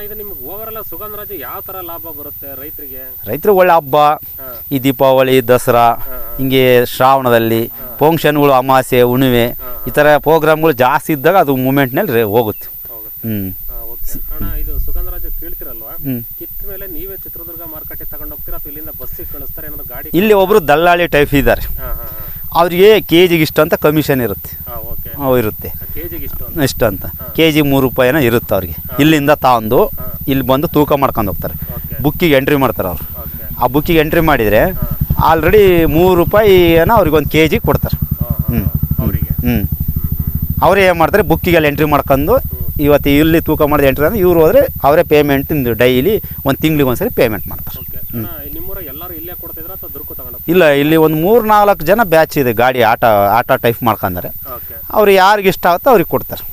ಇದು ನಿಮ್ಗೆ ಓವರ್ ಸುಗಂಧರಾಜ ಯಾವ ಥರ ಲಾಭ ಬರುತ್ತೆ ರೈತರಿಗೆ? ರೈತರು ಒಳ್ಳೆ ಹಬ್ಬ ಈ ದೀಪಾವಳಿ ದಸರಾ ಹಿಂಗೆ ಶ್ರಾವಣದಲ್ಲಿ ಫಂಕ್ಷನ್ಗಳು ಅಮಾಸೆ ಹುಣ್ಣಿಮೆ ಈ ಥರ ಪ್ರೋಗ್ರಾಮ್ಗಳು ಜಾಸ್ತಿ ಇದ್ದಾಗ ಅದು ಮೂಮೆಂಟ್ನಲ್ಲಿ ಹೋಗುತ್ತೆ. ಓಕೆ. ಅಣ್ಣ ಇದು ಸುಗಂಧರಾಜ ಕೀಳ್ತಿರಲ್ವಾ? ಕಿತ್ತ ಮೇಲೆ ನೀವೇ ಚಿತ್ರದುರ್ಗ ಮಾರ್ಕೆಟಿಗೆ ತಗೊಂಡು ಹೋಗ್ತೀರಾ ಅಥವಾ ಇಲ್ಲಿಂದ ಬಸ್ಸಿಗೆ ಕಳಿಸ್ತಾರೆ? ಏನಾದ್ರು ಗಾಡಿ ಇಲ್ಲಿ ಒಬ್ರು ದಲ್ಲಾಳಿ ಟೈಪ್ ಇದ್ದಾರೆ. ಅವ್ರಿಗೆ ಕೆ ಜಿಗೆ ಇಷ್ಟು ಅಂತ ಕಮಿಷನ್ ಇರುತ್ತೆ. ಅವು ಇರುತ್ತೆ. ಜಿಗೆ ಇಷ್ಟು ಅಂತ? ಇಷ್ಟು ಅಂತ. ಕೆ ಜಿ ಮೂರು ರೂಪಾಯಿನ ಇರುತ್ತೆ ಅವ್ರಿಗೆ. ಇಲ್ಲಿಂದ ತಾಂದು ಇಲ್ಲಿ ಬಂದು ತೂಕ ಮಾಡ್ಕೊಂಡು ಹೋಗ್ತಾರೆ. ಬುಕ್ಕಿಗೆ ಎಂಟ್ರಿ ಮಾಡ್ತಾರೆ ಅವರು. ಆ ಬುಕ್ಕಿಗೆ ಎಂಟ್ರಿ ಮಾಡಿದರೆ ಆಲ್ರೆಡಿ ಮೂರು ಏನೋ ಅವ್ರಿಗೆ ಒಂದು ಕೆ ಜಿ ಕೊಡ್ತಾರೆ ಹ್ಞೂ ಹ್ಞೂ ಅವರೇ ಏನು ಮಾಡ್ತಾರೆ? ಬುಕ್ಕಿಗೆಲ್ಲ ಎಂಟ್ರಿ ಮಾಡ್ಕೊಂಡು ಇವತ್ತು ಇಲ್ಲಿ ತೂಕ ಮಾಡಿದ ಎಂಟ್ರಿ ಅಂದ್ರೆ ಇವ್ರು ಹೋದರೆ ಅವರೇ ಪೇಮೆಂಟ್ ಡೈಲಿ ಒಂದು ತಿಂಗ್ಳಿಗೆ ಒಂದ್ಸರಿ ಪೇಮೆಂಟ್ ಮಾಡ್ತಾರೆ. ಇಲ್ಲೇ ಕೊಡ್ತಿದ್ರ ಅಥವಾ ದುರ್ಕು ತಗೊಂಡು ಇಲ್ಲ ಇಲ್ಲಿ ಒಂದು ಮೂರು ನಾಲ್ಕು ಜನ ಬ್ಯಾಚ್ ಇದೆ ಗಾಡಿ ಆಟ ಆಟ ಟೈಪ್ ಮಾಡ್ಕೊಂಡಾರೆ. ಅವ್ರು ಯಾರಿಗೆ ಇಷ್ಟ ಆಗುತ್ತೋ ಅವ್ರಿಗೆ ಕೊಡ್ತಾರೆ.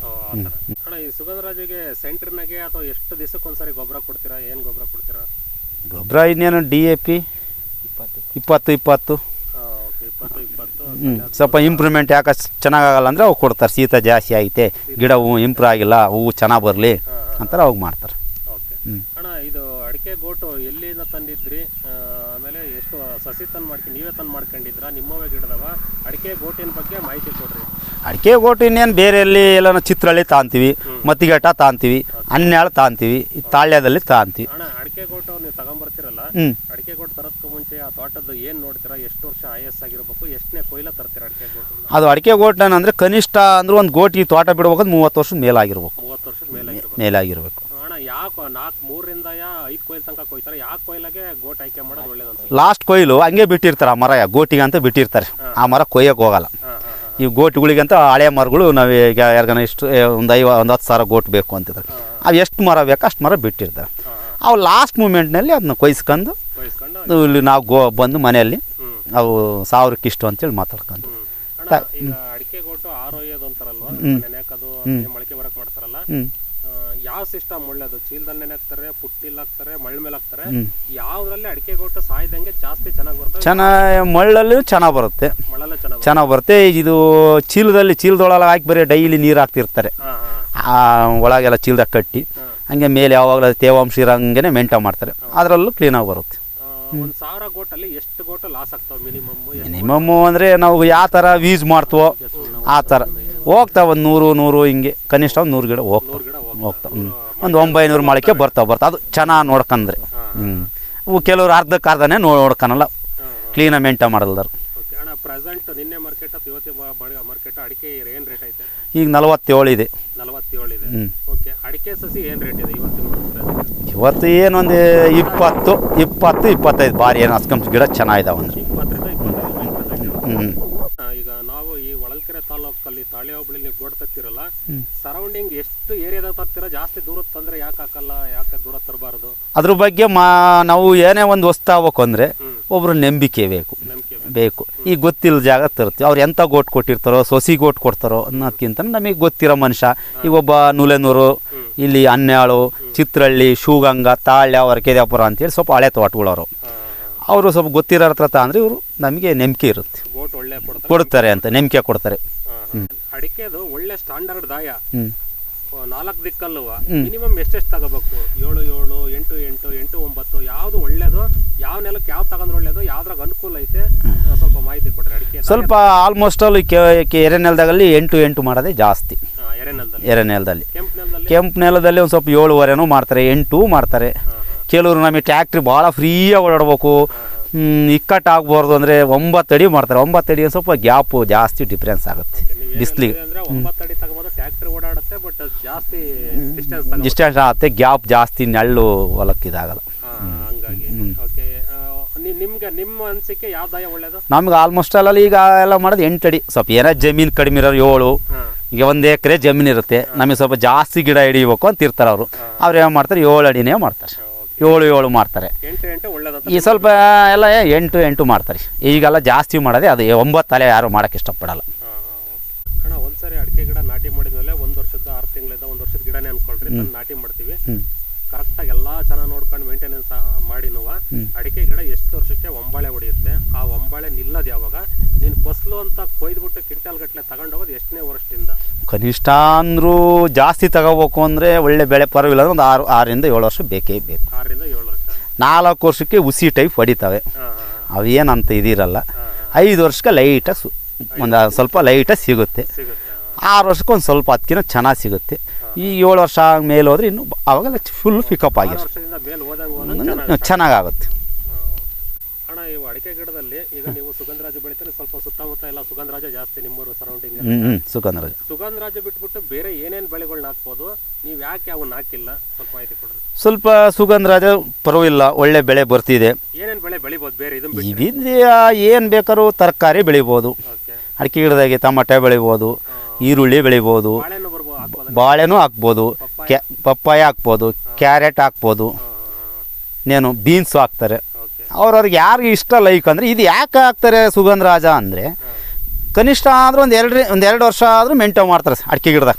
ಸುಗಂಧರಾಜಿಗೆ ಸೆಂಟ್ರ್ನಾಗೆ ಅಥವಾ ಎಷ್ಟು ದಿವಸಕ್ಕೆ ಒಂದ್ಸರಿ ಗೊಬ್ಬರ ಕೊಡ್ತೀರಾ? ಏನು ಗೊಬ್ಬರ ಕೊಡ್ತೀರಾ? ಗೊಬ್ಬರ ಇನ್ನೇನು ಡಿ ಎ ಪಿ ಇಪ್ಪತ್ತು ಇಪ್ಪತ್ತು. ಹ್ಞೂ ಸ್ವಲ್ಪ ಇಂಪ್ರೂವ್ಮೆಂಟ್ ಯಾಕೆ ಚೆನ್ನಾಗಾಗಲ್ಲ ಅಂದರೆ ಅವು ಕೊಡ್ತಾರೆ. ಶೀತ ಜಾಸ್ತಿ ಐತೆ ಗಿಡ ಹೂವು ಇಂಪ್ರೂವ್ ಆಗಿಲ್ಲ ಹೂವು ಚೆನ್ನಾಗಿ ಬರಲಿ ಅಂತಾರೆ ಅವಾಗ ಮಾಡ್ತಾರೆ. ಓಕೆ. ಹ್ಞೂ ಅಣ್ಣ ಇದು ಅಡಿಕೆ ಗೋಟು ಎಲ್ಲಿಂದ ತಂದಿದ್ರಿ? ಆಮೇಲೆ ಎಷ್ಟು ಸಸಿ ತಂದು ಮಾಡ್ಕೊಂಡು ನೀವೇ ತಂದು ಮಾಡ್ಕೊಂಡಿದ್ರಾ ನಿಮ್ಮವೇ ಗಿಡದವ. ಅಡಿಕೆ ಗೋಟಿನ ಬಗ್ಗೆ ಮಾಹಿತಿ ಕೊಡ್ರಿ. ಅಡಿಕೆ ಗೋಟು ಇನ್ನೇನು ಬೇರೆ ಎಲ್ಲಿ ಎಲ್ಲನೋ ಚಿತ್ರಳ್ಳಿ ತಾಂತೀವಿ ಮತ್ತಿಗಟ್ಟ ತಾಂತೀವಿ ಅನ್ಯಾಳ ತಾಂತೀವಿ ಈ ತಾಳ್ಯದಲ್ಲಿ ತಾಂತೀವಿ. ಅಣ್ಣ ಅಡಿಕೆ ಗೋಟು ನೀವು ತಗೊಂಬರ್ತೀರಲ್ಲ ಅಡಿಕೆ ಗೋಟು ತರೋದಕ್ಕೆ ಮುಂಚೆ ಆ ತೋಟದ್ದು ಏನು ನೋಡ್ತೀರಾ ಎಷ್ಟು ವರ್ಷ ಆಯಸ್ ಆಗಿರ್ಬೇಕು ಎಷ್ಟನೇ ಕೊಯ್ಲ ತರ್ತೀರಾ ಅಡಿಕೆ ಗೋಟು? ಅದು ಅಡಿಕೆ ಗೋಟ್ನ ಅಂದರೆ ಕನಿಷ್ಠ ಅಂದ್ರೆ ಒಂದು ಗೋಟಿ ತೋಟ ಬಿಡ್ಬೇಕಂದ್ರೆ ಮೂವತ್ತು ವರ್ಷದ ಮೇಲಾಗಿರ್ಬೇಕು. ಮೂವತ್ತು ವರ್ಷದ ಮೇಲಾಗಿರ್ಬೇಕು. ಮೇಲಾಗಿರ್ಬೇಕು. ಅಣ್ಣ ಯಾಕೆ ನಾಲ್ಕು ಮೂರರಿಂದ ಯಾ ಐದು ಕೊಯ್ಲು ತನಕ ಕೊಯ್ತಾರೆ ಯಾಕೆ ಕೊಯ್ಲಾಗೆ ಗೋಟ್ ಆಯ್ಕೆ ಮಾಡೋದು ಒಳ್ಳೇದು ಅನ್ಸುತ್ತೆ ಲಾಸ್ಟ್ ಕೊಯ್ಲು ಹಂಗೆ ಬಿಟ್ಟಿರ್ತಾರೆ ಆ ಮರ ಗೋಟಿಗೆ ಅಂತ ಬಿಟ್ಟಿರ್ತಾರೆ ಆ ಮರ ಕೊಯ್ಯಕ್ಕೆ ಹೋಗಲ್ಲ. ಈ ಗೋಟುಗಳಿಗಂತ ಹಳೆ ಮರಗಳು ನಾವು ಈಗ ಯಾರಿಗಾನ ಇಷ್ಟು ಒಂದು ಐವ ಒಂದು ಹತ್ತು ಸಾವಿರ ಗೋಟ್ ಬೇಕು ಅಂತಿದ್ದಾರೆ ಅವು ಎಷ್ಟು ಮರ ಬೇಕು ಅಷ್ಟು ಮರ ಬಿಟ್ಟಿರ್ತಾರೆ ಅವು ಲಾಸ್ಟ್ ಮೂಮೆಂಟ್ನಲ್ಲಿ ಅದನ್ನ ಕೊಯ್ಸ್ಕೊಂಡು ಇಲ್ಲಿ ನಾವು ಗೋ ಬಂದು ಮನೆಯಲ್ಲಿ ಅವು ಸಾವಿರಕ್ಕೆ ಇಷ್ಟು ಅಂತೇಳಿ ಮಾತಾಡ್ಕೊಂಡು. ಅಡಿಕೆ ಗೊಟ್ಟು ಆರೋಗ್ಯದು ಅಂತಾರಲ್ವಾ? ನೆನೆಕದು ಮೊಳಕೆ ಬರಕ್ ಮಾಡ್ತಾರಲ್ಲ? ಹ್ಞೂ ಯಾವ ಸಿಸ್ಟಮ್ ಒಳ್ಳೇದು? ಚೀಲದಲ್ಲಿ ಹಾಕ್ತಾರೆ ಪುಟ್ಟಿಲ್ ಹಾಕ್ತಾರೆ ಮಳ್ಳ ಮೇಲೆ ಹಾಕ್ತಾರೆ. ಯಾವ್ದ್ರಲ್ಲಿ ಅಡಿಕೆ ಗೊಟ್ಟು ಸಾಯ್ದಂಗೆ ಜಾಸ್ತಿ ಚೆನ್ನಾಗಿ ಬರುತ್ತೆ ಚೆನ್ನಾಗಿ ಮಳ್ಳಲ್ಲಿ ಚೆನ್ನಾಗಿ ಬರುತ್ತೆ. ಚೆನ್ನಾಗಿ ಚೆನ್ನಾಗಿ ಬರುತ್ತೆ. ಇದು ಚೀಲದಲ್ಲಿ ಚೀಲದೊಳಗೆ ಹಾಕಿ ಬರೀ ಡೈಲಿ ನೀರು ಹಾಕ್ತಿರ್ತಾರೆ. ಒಳಗೆಲ್ಲ ಚೀಲದಾಗ ಕಟ್ಟಿ. ಹಂಗೆ ಮೇಲೆ ಯಾವಾಗಲೂ ತೇವಾಂಶ ಇರೋಂಗೆ ಮೇಂಟೈನ್ ಮಾಡ್ತಾರೆ. ಅದರಲ್ಲೂ ಕ್ಲೀನಾಗಿ ಬರುತ್ತೆ. ಒಂದ್ ಸಾವಿರ ಗೋಟಲ್ಲಿ ಎಷ್ಟು ಗೋಟು ಲಾಸ್ ಆಗ್ತಾವೆ ಮಿನಿಮಮ್ ಮಿನಿಮಮ್ಮು ಅಂದರೆ ನಾವು ಯಾವ ಥರ ಯೂಸ್ ಮಾಡ್ತೀವೋ ಆ ಥರ ಹೋಗ್ತಾವೆ ಒಂದು ನೂರು ನೂರು ಹಿಂಗೆ ಕನಿಷ್ಠ ಒಂದು ನೂರು ಗಿಡ ಹೋಗ್ತಾವೆ ಹೋಗ್ತಾವೆ ಹ್ಞೂ ಒಂದು ಒಂಬೈನೂರು ಮೊಳಕೆ ಬರ್ತಾವೆ ಬರ್ತಾವೆ ಅದು ಚೆನ್ನಾಗಿ ನೋಡ್ಕಂದ್ರೆ. ಹ್ಞೂ ಅವು ಕೆಲವ್ರು ಅರ್ಧಕ್ಕೆ ಅರ್ಧನೇ ನೋಡ್ಕೊಳಲ್ಲ ಕ್ಲೀನಾಗಿ ಮೇಂಟೈನ್ ಮಾಡಲ್ದಾರ. ಪ್ರೆಸೆಂಟ್ ನಿನ್ನೆ ಮಾರ್ಕೆಟ್ ಇವತ್ತು ಮಾರ್ಕೆಟ್ ಅಡಿಕೆ ಏನು ರೇಟ್ ಐತೆ? ಈಗ ನಲವತ್ತೇಳು ಇದೆ. ನಲವತ್ತೇಳು ಇದೆ. ಓಕೆ ಅಡಿಕೆ ಸಸಿ ಏನು ರೇಟ್ ಇದೆ ಇವತ್ತಿನ ಇವತ್ತು ಏನೊಂದು ಇಪ್ಪತ್ತು ಇಪ್ಪತ್ತು ಇಪ್ಪತ್ತೈದು ಬಾರಿ ಏನು ಹಸ್ಕೊಂಬ ಗಿಡ ಚೆನ್ನಾಗಿದಾವೆ present. ಹ್ಞೂ ಆ, ಈಗ ನಾವು ಈ ಹೊಳಲ್ಕೆರೆ ತಾಲೂಕಲ್ಲಿ ಹೋಬಳಿ ನೀವು ಗೋಡ್ ತತ್ತಿರಲ್ಲ. ಸರೌಂಡಿಂಗ್ ಎಷ್ಟು ಏರಿಯಾದಾಗ ತರ್ತೀರ ಜಾಸ್ತಿ ದೂರ ತಂದ್ರೆ ಯಾಕೆ ಹಾಕಲ್ಲ ಯಾಕೆ ದೂರ ತರಬಾರದು? ಅದ್ರ ಬಗ್ಗೆ ಮಾ ನಾವು ಏನೇ ಒಂದು ವಸ್ತು ಆಗ್ಬೇಕು ಅಂದರೆ ಒಬ್ರು ನಂಬಿಕೆ ಬೇಕು. ಬೇಕು. ಈಗ ಗೊತ್ತಿಲ್ಲ ಜಾಗ ತರ್ತೀವಿ. ಅವ್ರು ಎಂಥ ಗೋಟ್ ಕೊಟ್ಟಿರ್ತಾರೋ ಸೊಸಿ ಗೋಟ್ ಕೊಡ್ತಾರೋ ಅನ್ನೋದಕ್ಕಿಂತ ನಮಗೆ ಗೊತ್ತಿರೋ ಮನುಷ್ಯ ಈಗ ಒಬ್ಬ ನೂಲೆನೂರು ಇಲ್ಲಿ ಅನ್ಯಾಳು ಚಿತ್ರಹಳ್ಳಿ ಶಿವಗಂಗ ತಾಳ್ಯ ಹೊರಕೆದ್ಯಾಪುರ ಅಂತೇಳಿ ಸ್ವಲ್ಪ ಹಳೆ ತೋಟಗಳವರು. ಅವರು ಸ್ವಲ್ಪ ಗೊತ್ತಿರೋ ಹತ್ರ ಅಂದರೆ ಇವರು ನಮಗೆ ನಂಬಿಕೆ ಇರುತ್ತೆ. ಕೊಡ್ತಾರೆ ಅಂತ ನಂಬಿಕೆ ಕೊಡ್ತಾರೆ. ಅಡಿಕೆದು ಒಳ್ಳೆ ಸ್ಟ್ಯಾಂಡರ್ಡ್ ದಾಯ. ನಾಲ್ಕು ದಿಕ್ಕಲ್ಲುವ. ಮಿನಿಮಮ್ ಎಷ್ಟೆಷ್ಟು ತಗೋಬೇಕು? ಏಳು ಏಳು ಎಂಟು ಎಂಟು ಎಂಟು ಒಂಬತ್ತು ಯಾವ್ದು ಒಳ್ಳೇದು ಯಾವ ನೆಲಕ್ಕೆ ಯಾವ್ದು ತಗೊಂಡ್ರೆ ಒಳ್ಳೇದು ಯಾವ್ದ್ರಾಗ ಅನುಕೂಲ ಐತೆ ಸ್ವಲ್ಪ ಮಾಹಿತಿ ಕೊಡ್ರಿ. ಅಡಿಕೆ ಸ್ವಲ್ಪ ಆಲ್ಮೋಸ್ಟ್ ಅಲ್ಲಿ ಕೆ ಎರೆ ನೆಲದಾಗಲ್ಲಿ ಎಂಟು ಎಂಟು ಮಾಡೋದೇ ಜಾಸ್ತಿ. ಎರೆ ನೆಲದಲ್ಲಿ. ಕೆಂಪು ನೆಲದಲ್ಲಿ? ಒಂದು ಸ್ವಲ್ಪ ಏಳುವರೆನೂ ಮಾಡ್ತಾರೆ ಎಂಟು ಮಾಡ್ತಾರೆ. ಕೆಲವರು ನಮಗೆ ಟ್ಯಾಕ್ಟ್ರಿ ಭಾಳ ಫ್ರೀಯಾಗಿ ಓಡಾಡ್ಬೇಕು. ಹ್ಮ್, ಇಕ್ಕಟ್ಟು ಆಗ್ಬಾರ್ದು ಅಂದರೆ ಒಂಬತ್ತು ಅಡಿ ಮಾಡ್ತಾರೆ. ಒಂಬತ್ತು ಅಡಿ ಸ್ವಲ್ಪ ಗ್ಯಾಪು ಜಾಸ್ತಿ ಡಿಫ್ರೆನ್ಸ್ ಆಗುತ್ತೆ ಬಿಸಿಲಿಗೆ. ಡಿಸ್ಟೆನ್ಸ್ ಆಗುತ್ತೆ ಗ್ಯಾಪ್ ಜಾಸ್ತಿ ನೆಳ್ಳು ಹೊಲಕ್ಕೆ ಇದಾಗಲ್ಲ ನಿಮ್ಗೆ ಆಲ್ಮೋಸ್ಟ್ ಅಲ್ಲ ಈಗ ಎಲ್ಲ ಮಾಡೋದು ಎಂಟು ಅಡಿ. ಸ್ವಲ್ಪ ಏನೋ ಜಮೀನು ಕಡಿಮೆ ಇರೋರು ಏಳು. ಈಗ ಒಂದು ಎಕರೆ ಜಮೀನು ಇರುತ್ತೆ. ನಮಗೆ ಸ್ವಲ್ಪ ಜಾಸ್ತಿ ಗಿಡ ಹಿಡಿಬೇಕು ಅಂತ ಇರ್ತಾರೆ ಅವರು. ಅವ್ರು ಏನು ಮಾಡ್ತಾರೆ? ಏಳು ಅಡಿನೇ ಮಾಡ್ತಾರೆ. ಏಳು ಏಳು ಮಾಡ್ತಾರೆ. ಈ ಸ್ವಲ್ಪ ಎಲ್ಲ ಎಂಟು ಎಂಟು ಮಾಡ್ತಾರೆ. ಈಗೆಲ್ಲ ಜಾಸ್ತಿ ಮಾಡೋದೇ ಅದು ಒಂಬತ್ತು ತಲೆ ಯಾರು ಮಾಡೋಕ್ಕೆ ಇಷ್ಟಪಡಲ್ಲ. ಒಂದ್ಸರಿ ಅಡಿಕೆ ಗಿಡ ನಾಟಿ ಮಾಡಿದ್ಮೇಲೆ ಒಂದ್ ವರ್ಷದ ಆರು ತಿಂಗಳಿಂದ ಒಂದ್ ವರ್ಷದ ಗಿಡನೇ ಅನ್ಕೊಳ್ರಿ ನಾಟಿ ಮಾಡ್ತೀವಿ. ಕರೆಕ್ಟಾಗಿ ಎಲ್ಲಾ ಚೆನ್ನಾಗಿ ನೋಡ್ಕೊಂಡು ಮೇಂಟೆನೆನ್ಸ್ ಮಾಡಿ ನಾವು ಅಡಿಕೆ ಗಿಡ ಎಷ್ಟು ವರ್ಷಕ್ಕೆ ಒಂಬಾಳೆ ಹೊಡೆಯುತ್ತೆ. ಆ ಒಂಬಾಳೆ ನಿಲ್ಲೋದು ಯಾವಾಗ? ನೀನು ಫಸಲು ಅಂತ ಕೊಯ್ದ್ಬಿಟ್ಟು ಕ್ವಿಂಟಲ್ ಗಟ್ಟಲೆ ತಗೊಂಡೋಗೋದು ಎಷ್ಟನೇ ವರ್ಷದಿಂದ? ಕನಿಷ್ಠ ಅಂದರೂ ಜಾಸ್ತಿ ತಗೋಬೇಕು ಅಂದರೆ ಒಳ್ಳೆ ಬೆಳೆ ಪರವಿಲ್ಲ ಅಂದ್ರೆ ಒಂದು ಆರು ಆರರಿಂದ ಏಳು ವರ್ಷ ಬೇಕೇ ಬೇಕು. ಆರರಿಂದ ಏಳು ವರ್ಷ. ನಾಲ್ಕು ವರ್ಷಕ್ಕೆ ಹುಸಿ ಟೈಪ್ ಹೊಡಿತವೆ. ಅವೇನಂತ ಇದಿರಲ್ಲ. ಐದು ವರ್ಷಕ್ಕೆ ಲೈಟಾಗಿ ಸು ಒಂದು ಸ್ವಲ್ಪ ಲೈಟಾಗಿ ಸಿಗುತ್ತೆ. ಸಿಗುತ್ತೆ ಆರು ವರ್ಷಕ್ಕೆ ಒಂದು ಸ್ವಲ್ಪ ಅದಕ್ಕಿಂತ ಚೆನ್ನಾಗಿ ಸಿಗುತ್ತೆ. ಈ ಏಳು ವರ್ಷ ಮೇಲೆ ಹೋದ್ರೆ ಇನ್ನು ಅವಾಗೆಲ್ಲ ಫುಲ್ ಪಿಕಪ್ ಆಗಿದೆ ಚೆನ್ನಾಗಾಗುತ್ತೆ. ಅಣ್ಣ ಇವು ಅಡಿಕೆ ಗಿಡದಲ್ಲಿ ಈಗ ನೀವು ಸುಗಂಧರಾಜ ಬೆಳಿತಾರೆ ಸ್ವಲ್ಪ ಸುತ್ತಮುತ್ತ ಎಲ್ಲ ಸುಗಂಧರಾಜ ಜಾಸ್ತಿ ನಿಮ್ಮೂರು ಸರೌಂಡಿಂಗ್ ಸುಗಂಧರಾಜ. ಸುಗಂಧರಾಜ ಬಿಟ್ಬಿಟ್ಟು ಬೇರೆ ಏನೇನು ಬೆಳೆಗಳನ್ನ ಹಾಕ್ಬೋದು ನೀವು ಯಾಕೆ ಅವನ್ನ ಹಾಕಿಲ್ಲ ಸ್ವಲ್ಪ ಮಾಹಿತಿ ಕೊಡ್ರಿ. ಸ್ವಲ್ಪ ಸುಗಂಧರಾಜ ಪರವಾಗಿಲ್ಲ ಒಳ್ಳೆ ಬೆಳೆ ಬರ್ತಿದೆ. ಏನೇನು ಬೆಳೆ ಬೆಳಿಬೋದು ಬೇರೆ ಇದನ್ನ ಇವಿದ್ರೆ ಏನು ಬೇಕಾದ್ರೂ ತರಕಾರಿ ಬೆಳಿಬೋದು. ಅಡಿಕೆ ಗಿಡದಾಗೆ ಟಮಾಟೆ ಬೆಳಿಬೋದು ಈರುಳ್ಳಿ ಬೆಳಿಬೋದು. ಬಾಳೆನೂ ಹಾಕ್ಬೋದು ಕ್ಯಾ ಪಪ್ಪಾಯ ಹಾಕ್ಬೋದು ಕ್ಯಾರೆಟ್ ಹಾಕ್ಬೋದು ಇನ್ನೇನು ಬೀನ್ಸು ಹಾಕ್ತಾರೆ. ಅವ್ರವ್ರಿಗೆ ಯಾರಿಗೆ ಇಷ್ಟ ಲೈಕ್ ಅಂದರೆ ಇದು ಯಾಕೆ ಹಾಕ್ತಾರೆ ಸುಗಂಧರಾಜ ಅಂದರೆ ಕನಿಷ್ಠ ಆದರೂ ಒಂದು ಎರಡು ಒಂದು ಎರಡು ವರ್ಷ ಆದರೂ ಮೇಂಟೈನ್ ಮಾಡ್ತಾರೆ ಅಡಿಕೆ ಗಿಡದಾಗ.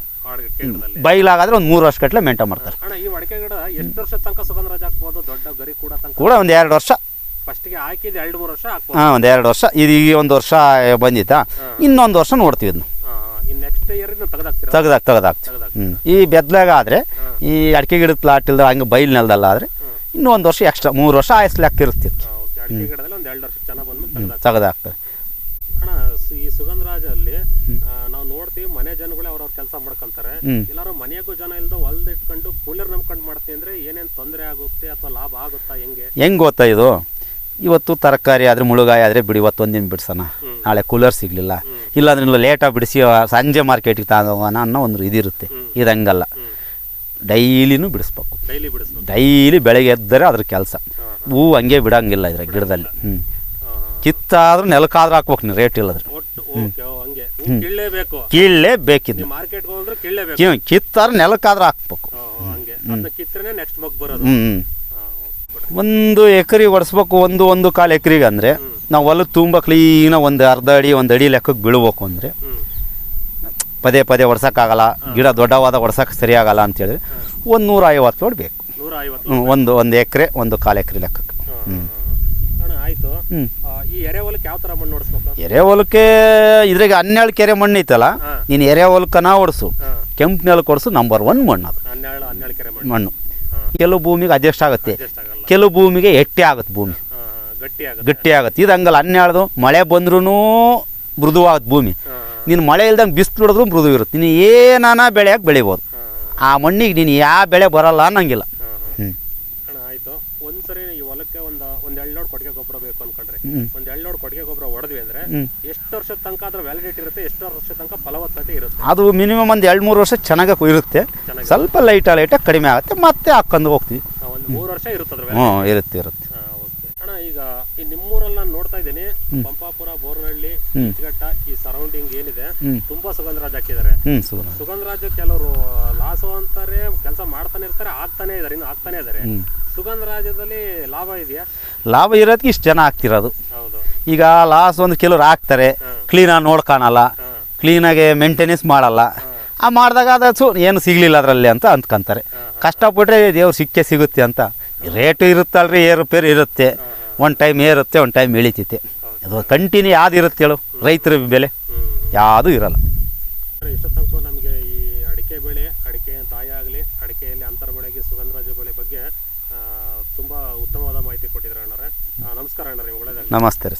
ಬೈಲಾಗಾದ್ರೆ ಒಂದು ಮೂರು ವರ್ಷ ಗಟ್ಟಲೆ ಮೇಂಟೈನ್ ಮಾಡ್ತಾರೆ. ಕೂಡ ಒಂದು ಎರಡು ವರ್ಷ. ಹಾಂ ಒಂದು ಎರಡು ವರ್ಷ. ಇದು ಈಗ ಒಂದು ವರ್ಷ ಬಂದಿತ್ತಾ? ಇನ್ನೊಂದು ವರ್ಷ ನೋಡ್ತೀವಿ ಇದನ್ನು ಇನ್ನು ನೆಕ್ಸ್ಟ್ ಇಯರ್ ಇದನ್ನ ತೆಗೆದಾಕ್ತೀರಾ ತೆಗ್ದಾಕ್ ತೆಗ್ದಾಕ್ತೀವಿ. ತೆಗ್ದಾಕ್ ಹ್ಞೂ ಈ ಬೆದ್ಲಾಗ ಆದರೆ ಈ ಅಡಿಕೆ ಗಿಡದ ಪ್ಲಾಟ್ ಇಲ್ದ ಹಂಗೆ ಬೈಲ್ ನೆಲದಲ್ಲ ಆದರೆ ಇನ್ನೂ ಒಂದು ವರ್ಷ ಎಕ್ಸ್ಟ್ರಾ ಮೂರು ವರ್ಷ ಆಯಸ್ ಲೆಕ್ಕ ಇರ್ತಿತ್ತು. ಓಕೆ ಅಡಿಕೆ ಗಿಡದಲ್ಲಿ ಒಂದು ಎರಡು ವರ್ಷ ಚೆನ್ನಾಗಿ ಬಂದ್ಮೇಲೆ ತೆಗ್ದಾಕ್ ತೆಗ್ದಾಕ್ತದೆ ಈ ಸುಗಂಧರಾಜಲ್ಲಿ ನಾವು ನೋಡ್ತೀವಿ ಮನೆ ಜನಗಳೇ ಅವ್ರವ್ರ ಕೆಲಸ ಮಾಡ್ಕೊಂತಾರೆ. ಎಲ್ಲಾರು ಮನೆಯಾಗೂ ಜನ ಇಲ್ದ ಹೊಲ್ದ ಇಟ್ಕೊಂಡು ಕೂಲರ್ ನಂಬ್ಕೊಂಡು ಮಾಡ್ತೀವಿ ಅಂದ್ರೆ ಏನೇನ್ ತೊಂದರೆ ಆಗುತ್ತೆ ಅಥವಾ ಲಾಭ ಆಗುತ್ತಾ ಹೆಂಗೆ? ಹೆಂಗ್ ಗೊತ್ತಾ ಇದು? ಇವತ್ತು ತರಕಾರಿ ಆದ್ರೆ ಮುಳುಗಾಯಿ ಆದ್ರೆ ಬಿಡಿ ಇವತ್ತು ಒಂದಿನ ಬಿಡ್ಸೋಣ. ನಾಳೆ ಕೂಲರ್ ಸಿಗಲಿಲ್ಲ. ಇಲ್ಲಾಂದ್ರೆ ಇಲ್ಲ ಲೇಟಾಗಿ ಬಿಡಿಸಿ ಸಂಜೆ ಮಾರ್ಕೆಟಿಗೆ ತಗೋಣ ಅನ್ನೋ ಒಂದು ಇದಿರುತ್ತೆ. ಇದು ಹಂಗಲ್ಲ ಡೈಲಿನೂ ಬಿಡಿಸ್ಬೇಕು. ಡೈಲಿ ಬೆಳಗ್ಗೆ ಎದ್ದರೆ ಅದ್ರ ಕೆಲಸ. ಹೂ ಹಂಗೆ ಬಿಡಂಗಿಲ್ಲ ಇದ್ರ ಗಿಡದಲ್ಲಿ. ಹ್ಞೂ. ಕಿತ್ತಾದ್ರೂ ನೆಲಕ್ಕಾದ್ರೂ ಹಾಕ್ಬೇಕು ನೀವು ರೇಟ್ ಇಲ್ಲದ್ರೆ. ಹ್ಞೂ ಕೀಳಲೇ ಬೇಕಿದ್ದು ಕಿ ಕಿತ್ತಾದ್ರೆ ನೆಲಕ್ಕಾದ್ರೂ ಹಾಕ್ಬೇಕು. ಹ್ಞೂ ಹ್ಞೂ. ಒಂದು ಎಕರೆ ಒಡಿಸ್ಬೇಕು ಒಂದು ಒಂದು ಕಾಲು ಎಕರೆಗೆ ಅಂದರೆ ನಾವು ಹೊಲ ತುಂಬ ಕ್ಲೀನಾಗಿ ಒಂದು ಅರ್ಧ ಅಡಿ ಒಂದು ಅಡಿ ಲೆಕ್ಕಕ್ಕೆ ಬೀಳ್ಬೇಕು ಅಂದರೆ ಪದೇ ಪದೇ ಒಡ್ಸೋಕ್ಕಾಗಲ್ಲ ಗಿಡ ದೊಡ್ಡವಾದ ಒಡ್ಸೋಕೆ ಸರಿಯಾಗಲ್ಲ ಅಂತೇಳಿ ಒಂದು ನೂರ ಐವತ್ತು ಲೋಡ್ ಬೇಕು. ಒಂದು ಒಂದು ಎಕರೆ ಒಂದು ಕಾಲು ಎಕರೆ ಲೆಕ್ಕಕ್ಕೆ ಎರೆ ಹ್ಞೂ ನೋಡಿಸ್ಬೇಕು ಎರೆಹೊಲಕ್ಕೆ ಇದ್ರಾಗ ಹನ್ನೆರಡು ಕೆರೆ ಮಣ್ಣು ಐತಲ್ಲ. ನೀನು ಎರೆಹೊಲಕ್ಕನ ಓಡಿಸು ಹೊಡ್ಸು ಕೆಂಪು ನೆಲಕ್ಕೆ ಹೊಡ್ಸು ನಂಬರ್ ಒನ್ ಮಣ್ಣು ಅದು. ಮಣ್ಣು. ಕೆಲವು ಭೂಮಿಗೆ ಅಡ್ಜಸ್ಟ್ ಆಗುತ್ತೆ. ಕೆಲವು ಭೂಮಿಗೆ ಎಟ್ಟೆ ಆಗುತ್ತೆ ಭೂಮಿ. ಗಟ್ಟಿ ಆಗುತ್ತೆ. ಗಟ್ಟಿ ಆಗುತ್ತೆ. ಇದು ಹಂಗಲ್ಲ ಹನ್ನೆರಡು ಮಳೆ ಬಂದ್ರೂ ಮೃದುವಾಗುತ್ತೆ ಭೂಮಿ. ನೀನು ಮಳೆ ಇಲ್ದಂಗೆ ಬಿಸಿಲು ನೋಡಿದ್ರು ಮೃದು ಇರುತ್ತೆ. ನೀನು ಏನಾನ ಬೆಳೆಯಾಗಿ ಬೆಳಿಬೋದು. ಆ ಮಣ್ಣಿಗೆ ನೀನು ಯಾವ ಬೆಳೆ ಬರಲ್ಲ ಅನ್ನಂಗಿಲ್ಲ. ಅದು ಮಿನಿಮಮ್ ಹ್ಞೂ ಆಯ್ತು. ಒಂದ್ಸರಿ ಈ ಹೊಲಕ್ಕೆ ಒಂದು ಒಂದ್ ಎರಡ್ ಲೋಡ್ ಕೊಟ್ಟಿಗೆ ಗೊಬ್ಬರ ಬೇಕು ಅನ್ಕೊಂಡ್ರಿ. ಒಂದು ಒಂದ್ ಎರಡ್ ಲೋಡ್ ಕೊಟ್ಟಿಗೆ ಗೊಬ್ಬರ ಹೊಡೆದ್ವಿ ಅಂದ್ರೆ ಎಷ್ಟು ವರ್ಷದ ತನಕ ಅದರ ವ್ಯಾಲಿಡಿಟಿ ಇರುತ್ತೆ ಎಷ್ಟು ವರ್ಷದ ತನಕ ಫಲವತ್ತತೆ ಇರುತ್ತೆ? ಅದು ಮಿನಿಮಮ್ ಒಂದು ಎರಡು ಮೂರು ವರ್ಷ ಚೆನ್ನಾಗಿ ಇರುತ್ತೆ. ಸ್ವಲ್ಪ ಲೈಟ ಲೈಟಾಗಿ ಕಡಿಮೆ ಆಗುತ್ತೆ ಮತ್ತೆ ಹಾಕೊಂಡು ಹೋಗ್ತೀವಿ. ಹ್ಮ್ ಒಂದು ಮೂರು ವರ್ಷ ಇರುತ್ತೆ ಹ್ಞೂ ಇರುತ್ತೆ ಇರುತ್ತೆ. ಈಗ ಈ ನಿಮ್ಮೂರಲ್ಲಿ ನಾನು ನೋಡ್ತಾ ಇದ್ದೀನಿ. ಪಂಪಾಪುರ ಬೋರ್ನಹಳ್ಳಿ ಹ್ಮ್. ಈ ಸರೌಂಡಿಂಗ್ ಏನಿದೆ ತುಂಬಾ ತುಂಬಾ ಸುಗಂಧರಾಜ್ ಹಾಕಿದ್ದಾರೆ. ಸುಗಂಧ ರಾಜ್. ಸುಗಂಧರಾಜ್ ಕೆಲವರು ಲಾಸು ಅಂತಾರೆ ಕೆಲಸ ಮಾಡ್ತಾನೆ ಇರ್ತಾರೆ ಆಗ್ತಾನೆ ಇದಾರೆ ಇನ್ನು ಆಗ್ತಾನೆ ಇದಾರೆ ಸುಗಂಧ ರಾಜ್ಯದಲ್ಲಿ ಲಾಭ ಇದೆಯಾ? ಲಾಭ ಇರೋದಕ್ಕೆ ಇಷ್ಟು ಜನ ಆಗ್ತಿರೋದು. ಈಗ ಲಾಸ್ ಒಂದು ಕೆಲವ್ರು ಹಾಕ್ತಾರೆ ಕ್ಲೀನಾಗಿ ನೋಡ್ಕೊಳಲ್ಲ ಕ್ಲೀನಾಗಿ ಮೇಂಟೆನೆನ್ಸ್ ಮಾಡಲ್ಲ. ಆ ಮಾಡಿದಾಗ ಅದು ಸು ಏನು ಸಿಗಲಿಲ್ಲ ಅದರಲ್ಲಿ ಅಂತ ಅಂದ್ಕೊಂತಾರೆ. ಕಷ್ಟಪಟ್ಟರೆ ದೇವ್ರು ಸಿಕ್ಕೇ ಸಿಗುತ್ತೆ ಅಂತ. ರೇಟು ಇರುತ್ತಲ್ರಿ ಏರುಪೇರು ಇರುತ್ತೆ. ಒಂದು ಟೈಮ್ ಏರುತ್ತೆ ಒಂದು ಟೈಮ್ ಇಳಿತೈತೆ. ಅದು ಕಂಟಿನ್ಯೂ ಯಾವ್ದು ಇರುತ್ತೆ ಹೇಳು? ರೈತರ ಬೆಲೆ. ಯಾವುದೂ ಇರಲ್ಲ. ಇಷ್ಟ ತನಕ ನಮಗೆ ಈ ಅಡಿಕೆ ಬೆಳೆ ಅಡಿಕೆ ದಾಯ ಆಗಲಿ ಅಡಿಕೆಯಲ್ಲಿ ಅಂತರ ಬೆಳೆಗೆ ಸುಗಂಧರಾಜ ಬೆಳೆ ಬಗ್ಗೆ ತುಂಬ ಉತ್ತಮವಾದ ಮಾಹಿತಿ ಕೊಟ್ಟಿದ್ದಾರೆ ಅಣ್ಣರೇ ನಮಸ್ಕಾರ ಅಣ್ಣ ನಿಮ್ಗೆ ಒಳ್ಳೆಯದಾಗಲಿ. ನಮಸ್ತೆ ರೀ